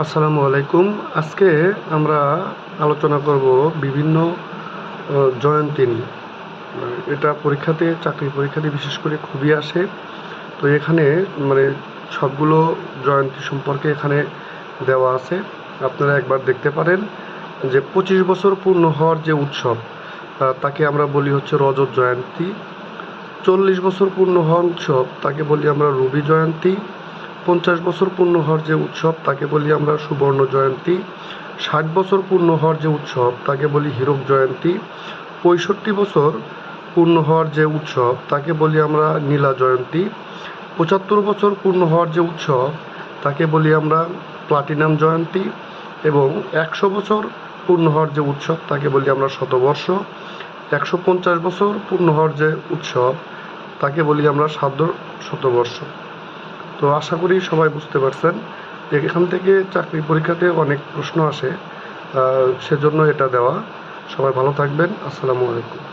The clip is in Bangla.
আসসালামু আলাইকুম। আজকে আমরা আলোচনা করব বিভিন্ন জয়ন্তী নিয়ে। এটা পরীক্ষাতে, চাকরি পরীক্ষাতে বিশেষ করে খুবই আসে। তো এখানে মানে সবগুলো জয়ন্তী সম্পর্কে এখানে দেওয়া আছে। আপনারা একবার দেখতে পারেন যে পঁচিশ বছর পূর্ণ হওয়ার যে উৎসব তাকে আমরা বলি হচ্ছে রজত জয়ন্তী। চল্লিশ বছর পূর্ণ হওয়ার উৎসব, তাকে বলি আমরা রবি জয়ন্তী। পঞ্চাশ বছর পূর্ণ হওয়ার যে উৎসব, তাকে বলি আমরা সুবর্ণ জয়ন্তী। ষাট বছর পূর্ণ হওয়ার যে উৎসব, তাকে বলি হীরক জয়ন্তী। পঁয়ষট্টি বছর পূর্ণ হওয়ার যে উৎসব, তাকে বলি আমরা নীলা জয়ন্তী। পঁচাত্তর বছর পূর্ণ হওয়ার যে উৎসব, তাকে বলি আমরা প্লাটিনাম জয়ন্তী। এবং একশো বছর পূর্ণ হওয়ার যে উৎসব, তাকে বলি আমরা শতবর্ষ। একশো পঞ্চাশ বছর পূর্ণ হওয়ার যে উৎসব, তাকে বলি আমরা সার্ধ শতবর্ষ। তো আশা করি সবাই বুঝতে পারছেন যে এখান থেকে চাকরি পরীক্ষাতে অনেক প্রশ্ন আসে সেজন্য এটা দেওয়া। সবাই ভালো থাকবেন। আসসালামু আলাইকুম।